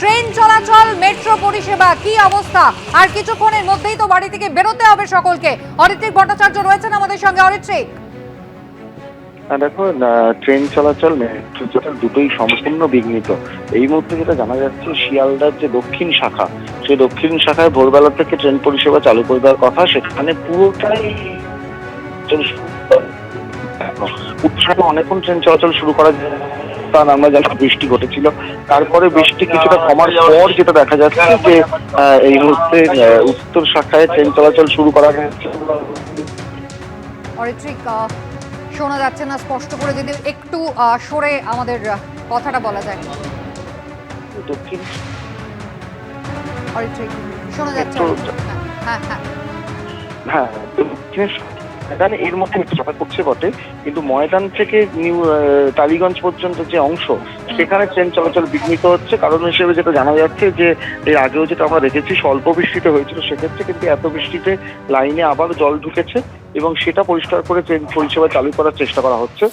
Train চলাচল, metro পরিষেবা, কি অবস্থা? আর কিছুক্ষণের মধ্যেই তো বাড়ি থেকে বেরোতে হবে সকলকে। অরিত্রিক ভট্টাচার্য রয়েছেন আমাদের সঙ্গে। অরিত্রিক। হ্যাঁ দেখো ট্রেন চলাচল, মেট্রো চলাচল দুটোই সম্পূর্ণ বিঘ্নিত। এই মুহূর্তে যেটা জানা যাচ্ছে, শিয়ালদার যে দক্ষিণ শাখা, সেই দক্ষিণ শাখায় ভোরবেলা থেকে ট্রেন পরিষেবা চালু করে দেওয়ার কথা, সেখানে পুরোটাই উৎসাহে অনেকক্ষণ ট্রেন চলাচল শুরু করা যায়। কারণ আমরা জানি বৃষ্টি ঘটেছিল। তারপরে বৃষ্টি কিছুটা কমার পর যেটা দেখা যাচ্ছে যে এই মুহূর্তে উত্তর শাখায় ট্রেন চলাচল শুরু করা আহ, শোনা যাচ্ছে না স্পষ্ট করে যদি একটু সরে আমাদের কথাটা বলা যায়। দক্ষিণ শোনা যাচ্ছে হ্যাঁ হ্যাঁ। হ্যাঁ ময়দানে এর মধ্যে একটা চাপা করছে বটে কিন্তু ময়দান থেকে নিউ টালিগঞ্জ পর্যন্ত যে অংশ সেখানে ট্রেন চলাচল বিঘ্নিত হচ্ছে। কারণ হিসেবে যেটা জানা যাচ্ছে যে এর আগেও যেটা আমরা দেখেছি স্বল্প বৃষ্টিতে হয়েছিল সেক্ষেত্রে কিন্তু এত বৃষ্টিতে লাইনে আবার জল ঢুকেছে এবং সেটা পরিষ্কার করে ট্রেন পরিষেবা চালু করার চেষ্টা করা হচ্ছে।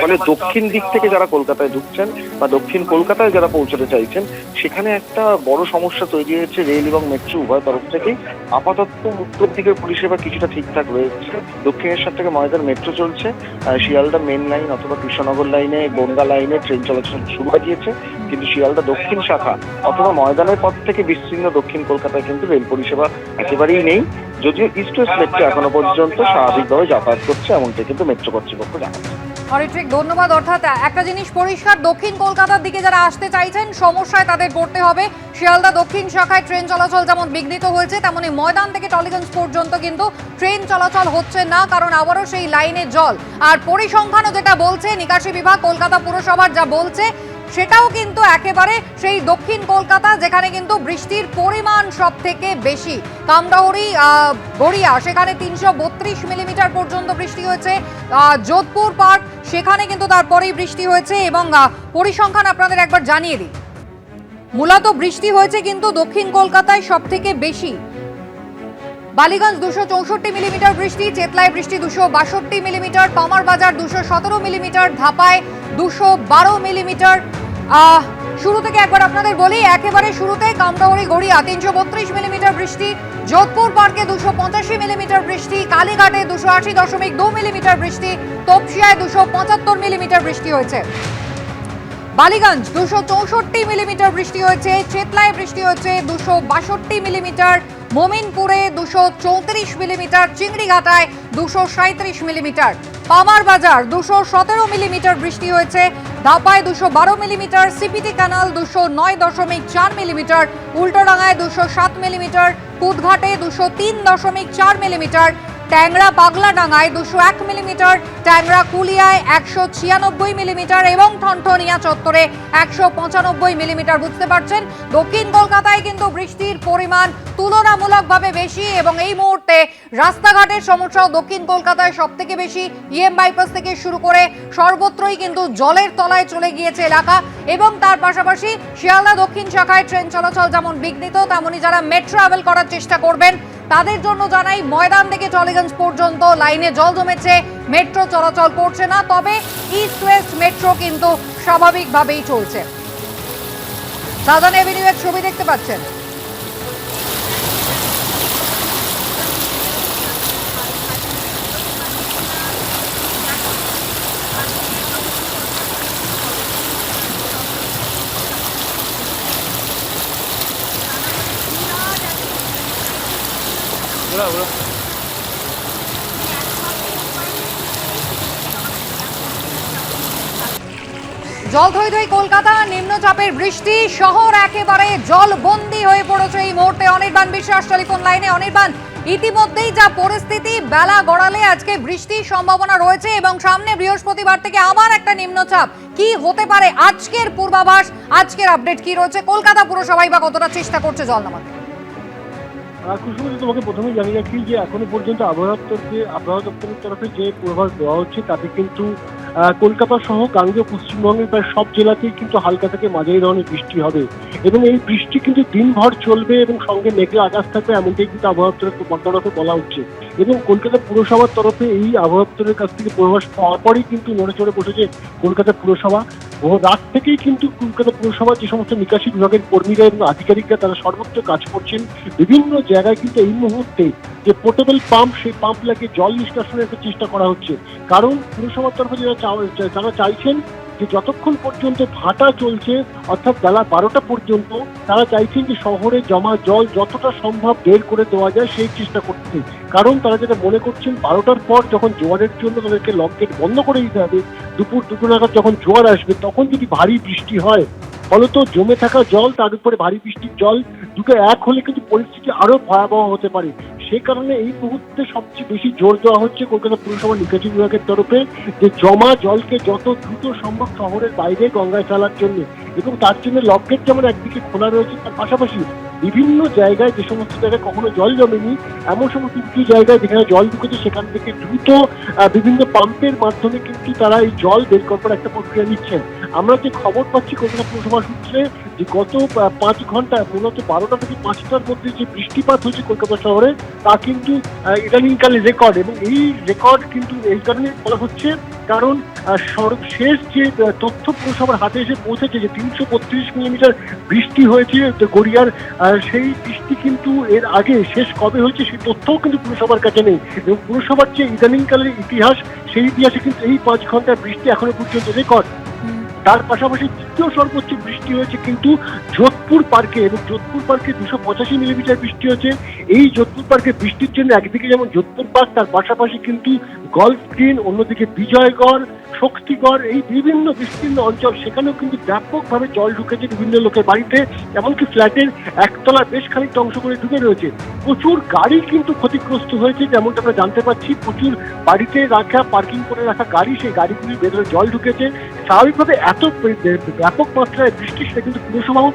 ফলে দক্ষিণ দিক থেকে যারা কলকাতায় ঢুকছেন বা দক্ষিণ কলকাতায় যারা পৌঁছতে চাইছেন, সেখানে একটা বড় সমস্যা তৈরি হয়েছে রেল এবং মেট্রো উভয় তরফ থেকেই। আপাতত উত্তর দিকের পরিষেবা কিছুটা ঠিকঠাক রয়েছে। দক্ষিণেশ্বর থেকে ময়দার মেট্রো চলছে। শিয়ালদা মেন লাইন অথবা কৃষ্ণনগর লাইনে গঙ্গা লাইনে ট্রেন চলাচল শুরু হয়ে গিয়েছে। কিন্তু শিয়ালদা দক্ষিণ শাখা অথবা ময়দানের পথ থেকে বিস্তীর্ণ দক্ষিণ কলকাতায় কিন্তু রেল পরিষেবা একেবারেই নেই। যদিও ইস্ট ওয়েস্ট মেট্রো এখনও পর্যন্ত স্বাভাবিকভাবে যাতায়াত করছে এমনটা কিন্তু মেট্রো কর্তৃপক্ষ জানাচ্ছে। অরিত্রিক ধন্যবাদ, অর্থাৎ একটা জিনিস পরিষ্কার, দক্ষিণ কলকাতার দিকে যারা আসতে চাইছেন, সমস্যায় তাদের পড়তে হবে। শিয়ালদা দক্ষিণ শাখায় ট্রেন চলাচল যেমন বিঘ্নিত হয়েছে তেমনই ময়দান থেকে টলিগঞ্জ পর্যন্ত কিন্তু ট্রেন চলাচল হচ্ছে না, কারণ আবারও সেই লাইনে জল। আর পরিসংখ্যানও যেটা বলছে, নিকাশি বিভাগ, কলকাতা পুরসভার যা বলছে সেটাও কিন্তু একেবারে সেই দক্ষিণ কলকাতা যেখানে কিন্তু বৃষ্টির পরিমাণ সব থেকে বেশি। কামরাউরি আহ, গড়িয়া সেখানে তিনশো বত্রিশ মিলিমিটার পর্যন্ত বৃষ্টি হয়েছে। যোধপুর পার্ক সেখানে কিন্তু তারপরেই বৃষ্টি হয়েছে এবং পরিসংখ্যান আপনাদের একবার জানিয়ে দিই। মূলত বৃষ্টি হয়েছে কিন্তু দক্ষিণ কলকাতায় সব থেকে বেশি। বালিগঞ্জ দুশো চৌষট্টি মিলিমিটার বৃষ্টি, চেতলায় বৃষ্টি দুশো বাষট্টি মিলিমিটার পামার বাজার দুশো সতেরো মিলিমিটার, ধাপায় দুশো বারো মিলিমিটার। শুরু থেকে একবার আপনাদের বলি, একেবারে শুরুতে কামরাহরি গড়িয়া তিনশো বত্রিশ মিলিমিটার বৃষ্টি, যোধপুর পার্কে দুশো পঁচাশি মিলিমিটার বৃষ্টি, কালীঘাটে দুশো আশি দশমিক দু মিলিমিটার বৃষ্টি, তপসিয়ায় দুশো পঁচাত্তর মিলিমিটার বৃষ্টি হয়েছে। বালিগঞ্জ দুশো চৌষট্টি মিলিমিটার বৃষ্টি হয়েছে, চেতলায় বৃষ্টি হয়েছে দুশো বাষট্টি মিলিমিটার মোমিনপুরে দুশো চৌত্রিশ মিলিমিটার, চিংড়িঘাটায় দুশো সাঁত্রিশ মিলিমিটার, পামার বাজার দুশো সতেরো মিলিমিটার বৃষ্টি হয়েছে, ধাপায় দুশো বারো মিলিমিটার সিপিটি কানাল দুশো নয় দশমিক চার মিলিমিটার উল্টোডাঙায় দুশো সাত মিলিমিটার কুদঘাটে দুশো তিন দশমিক চার মিলিমিটার ট্যাংরা পাগলাডাঙ্গায় দুশো এক মিলিমিটার, ট্যাংরা কুলিয়ায় একশো ছিয়ানব্বই মিলিমিটার এবং ঠনঠনিয়া চত্বরে একশো পঁচানব্বই মিলিমিটার। বুঝতে পারছেন? দক্ষিণ কলকাতায় কিন্তু বৃষ্টির পরিমাণ তুলনামূলকভাবে বেশি এবং এই মুহূর্তে রাস্তাঘাটের সমস্যাও দক্ষিণ কলকাতায় সব থেকে বেশি ইএম বাইপাস থেকে শুরু করে সর্বত্রই কিন্তু জলের তলায় চলে গিয়েছে এলাকা এবং তার পাশাপাশি শিয়ালদা দক্ষিণ শাখায় ট্রেন চলাচল যেমন বিঘ্নিত, তেমনি যারা মেট্রো ট্রাভেল করার চেষ্টা করবেন তাদের জন্য জানাই, ময়দান থেকে টলিগঞ্জ পর্যন্ত লাইনে জল জমেছে, মেট্রো চলাচল করছে না, তবে ইস্ট ওয়েস্ট মেট্রো কিন্তু স্বাভাবিকভাবেই চলছে। সাউদার্ন এভিনিউ এর ছবি দেখতে পাচ্ছেন। জল থই থই কলকাতা, নিম্নচাপের বৃষ্টি, শহর একেবারে জলবন্দি হয়ে পড়েছে এই মুহূর্তে। অনির্বাণ বিশ্বাস টেলিফোন লাইনে। অনির্বাণ, ইতিমধ্যেই যা পরিস্থিতি, বেলা গড়ালে আজকে বৃষ্টির সম্ভাবনা রয়েছে এবং সামনে বৃহস্পতিবার থেকে আবার একটা নিম্নচাপ। কি হতে পারে আজকের পূর্বাভাস? আজকের আপডেট কি রয়েছে? কলকাতা পুরসভাই বা কতটা চেষ্টা করছে জল নামাতে? কুসুমজি তোমাকে প্রথমে জানিয়ে রাখি যে এখনও পর্যন্ত আবহাওয়া দপ্তরকে, আবহাওয়া দপ্তরের তরফে যে পূর্বাভাস দেওয়া হচ্ছে, তাতে কিন্তু কলকাতা সহ গাঙ্গেয় পশ্চিমবঙ্গের প্রায় সব জেলাতেই কিন্তু হালকা থেকে মাঝারি ধরনের বৃষ্টি হবে। এবং এই বৃষ্টি কিন্তু দিনভর চলবে এবং সঙ্গে মেঘলা আকাশ থাকবে, এমনটাই কিন্তু আবহাওয়া দপ্তরের বলা হচ্ছে। এবং কলকাতা পুরসভার তরফে এই আবহাওয়া দপ্তরের কাছ থেকে পূর্বাভাস পাওয়ার পরই কিন্তু নড়ে চড়ে বসেছে কলকাতা পুরসভা। ও রাত থেকেই কিন্তু কলকাতা পুরসভার যে সমস্ত নিকাশি বিভাগের কর্মীরা এবং আধিকারিকরা তারা সর্বত্র কাজ করছেন। বিভিন্ন জায়গায় কিন্তু এই মুহূর্তে যে পোর্টেবল পাম্প, সেই পাম্প লাগিয়ে জল নিষ্কাশনের একটা চেষ্টা করা হচ্ছে। কারণ পুরসভার তরফে যারা যারা চাইছেন যে যতক্ষণ পর্যন্ত ভাটা চলছে, অর্থাৎ বেলা বারোটা পর্যন্ত, তারা চাইছেন যে শহরে জমা জল যতটা সম্ভব বের করে দেওয়া যায়, সেই চেষ্টা কারণ তারা যেটা মনে করছেন, বারোটার পর যখন জোয়ারের জন্য তাদেরকে লক গেট বন্ধ করে দিতে হবে, দুপুর দুটো নাগাদ যখন জোয়ার আসবে, তখন যদি ভারী বৃষ্টি হয়, ফলত জমে থাকা জল, তার উপরে ভারী বৃষ্টির জল দুটো এক হলে কিন্তু পরিস্থিতি আরও ভয়াবহ হতে পারে। সে কারণে এই মুহূর্তে সবচেয়ে বেশি জোর দেওয়া হচ্ছে কলকাতা পুরসভা নিকাশি বিভাগের তরফে, যে জমা জলকে যত দ্রুত সম্ভব শহরের বাইরে গঙ্গায় ফেলার জন্য। এবং তার জন্য লকগেট যেমন একদিকে খোলা রয়েছে, তার পাশাপাশি বিভিন্ন জায়গায় যে সমস্ত জায়গায় কখনো জল জমেনি, এমন সমস্ত কিছু জায়গায় যেখানে জল ঢুকেছে, সেখান থেকে দ্রুত বিভিন্ন পাম্পের মাধ্যমে কিন্তু তারা এই জল বের করবার একটা প্রক্রিয়া নিচ্ছেন। আমরা যে খবর পাচ্ছি কলকাতা পুরসভা সূত্রে যে গত পাঁচ ঘণ্টা, মূলত বারোটা থেকে পাঁচটার মধ্যে যে বৃষ্টিপাত হয়েছে কলকাতা শহরে, তা কিন্তু ইদানিংকালে রেকর্ড এবং এই রেকর্ড কিন্তু এই কারণে বলা হচ্ছে, কারণ সর্বশেষ যে তথ্য পুরসভার হাতে এসে পৌঁছেছে যে তিনশো বত্রিশ মিলিমিটার বৃষ্টি হয়েছে গড়িয়ার সেই বৃষ্টি কিন্তু এর আগে শেষ কবে হয়েছে সেই তথ্যও কিন্তু পুরসভার কাছে নেই। এবং পুরসভার যে ইদানিংকালের ইতিহাস, সেই ইতিহাসে কিন্তু এই পাঁচ ঘণ্টার বৃষ্টি এখনও পর্যন্ত রেকর্ড তার পাশাপাশি দ্বিতীয় সর্বোচ্চ বৃষ্টি হয়েছে, কিন্তু যোধপুর পার্কে এবং যোধপুর পার্কে দুশো পঁচাশি মিলিমিটার বৃষ্টি হয়েছে। এই যোধপুর পার্কে বৃষ্টির জন্য একদিকে যেমন যোধপুর পার্ক, তার পাশাপাশি কিন্তু গলফ গ্রিন, অন্যদিকে বিজয়গড়, শক্তিগড়, এই বিভিন্ন বিস্তীর্ণ অঞ্চল, সেখানেও কিন্তু ব্যাপকভাবে জল ঢুকেছে বিভিন্ন লোকের বাড়িতে, এমনকি ফ্ল্যাটের একতলা বেশ খানিকটা অংশ করে ঢুকে রয়েছে। প্রচুর গাড়ি কিন্তু ক্ষতিগ্রস্ত হয়েছে, যেমনটা আমরা জানতে পারছি প্রচুর বাড়িতে রাখা, পার্কিং করে রাখা গাড়ি, সেই গাড়িগুলির ভেতরে জল ঢুকেছে। স্বাভাবিকভাবে এত ব্যাপক মাত্রায় বৃষ্টি, সেটা কিন্তু পুরসভাও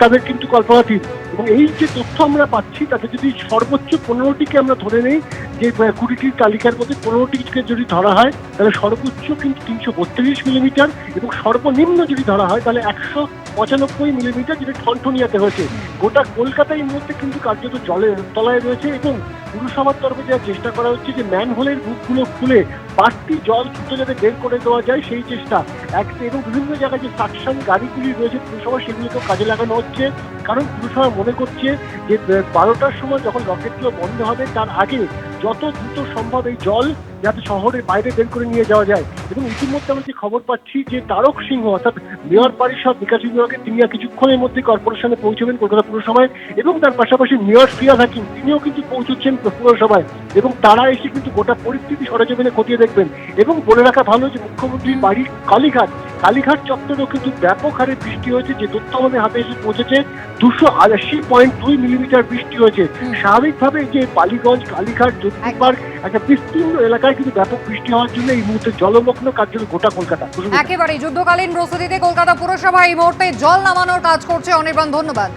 তাদের কিন্তু কল্পনাতীত এবং এই যে তথ্য আমরা পাচ্ছি, তাতে যদি সর্বোচ্চ পনেরোটিকে আমরা ধরে নেই, যে কুড়িটির তালিকার মধ্যে পনেরোটিকে যদি ধরা হয়, তাহলে সর্বোচ্চ কিন্তু তিনশো বত্রিশ মিলিমিটার এবং সর্বনিম্ন যদি ধরা হয়, তাহলে একশো পঁচানব্বই মিলিমিটার যেটা ঠনঠনিয়াতে হয়েছে। গোটা কলকাতা এই মুহূর্তে কিন্তু কার্যত জলের তলায় রয়েছে এবং পুরসভার তরফে যা চেষ্টা করা হচ্ছে যে ম্যানহোলের বুকগুলো খুলে বাড়তি জল ছুটে যাতে বের করে দেওয়া যায়, সেই চেষ্টা এক এবং বিভিন্ন জায়গায় যে সাকশন গাড়িগুলি রয়েছে পুরসভা সেগুলোকেও কাজে লাগানো হচ্ছে। কারণ পুরসভা মনে করছে যে, বারোটার সময় যখন রকেটগুলো বন্ধ হবে, তার আগে যত দ্রুত সম্ভব এই জল যাতে শহরের বাইরে বের করে নিয়ে যাওয়া যায়। এবং ইতিমধ্যে আমরা যে খবর পাচ্ছি যে তারক সিংহ, অর্থাৎ মেয়র পরিষদ বিকাশ বিভাগের তিনি আর কিছুক্ষণের মধ্যে কর্পোরেশনে পৌঁছবেন কলকাতা পুরসভায় এবং তার পাশাপাশি মেয়র ফিয়াদ হাকিম, তিনিও কিন্তু পৌঁছচ্ছেন পুরসভায়। এবং তারা এসে কিন্তু গোটা পরিস্থিতি সরেজমিনে খতিয়ে দেখবেন। এবং বলে রাখা ভালো যে মুখ্যমন্ত্রীর বাড়ি কালীঘাট কালীঘাট চত্বরেও কিন্তু ব্যাপক হারে বৃষ্টি হয়েছে যে তথ্য আমাদের হাতে এসে পৌঁছেছে দুশো আশি পয়েন্ট দুই মিলিমিটার বৃষ্টি হয়েছে। স্বাভাবিকভাবে যে বালিগঞ্জ কালীঘাট যোধপুর একটা বিস্তীর্ণ এলাকায় কিন্তু ব্যাপক বৃষ্টি হওয়ার জন্য এই মুহূর্তে জলমগ্ন কার্যত গোটা কলকাতা? একেবারে যুদ্ধকালীন প্রস্তুতিতে কলকাতা পুরসভা এই মুহূর্তে জল নামানোর কাজ করছে অনির্বাণ ধন্যবাদ।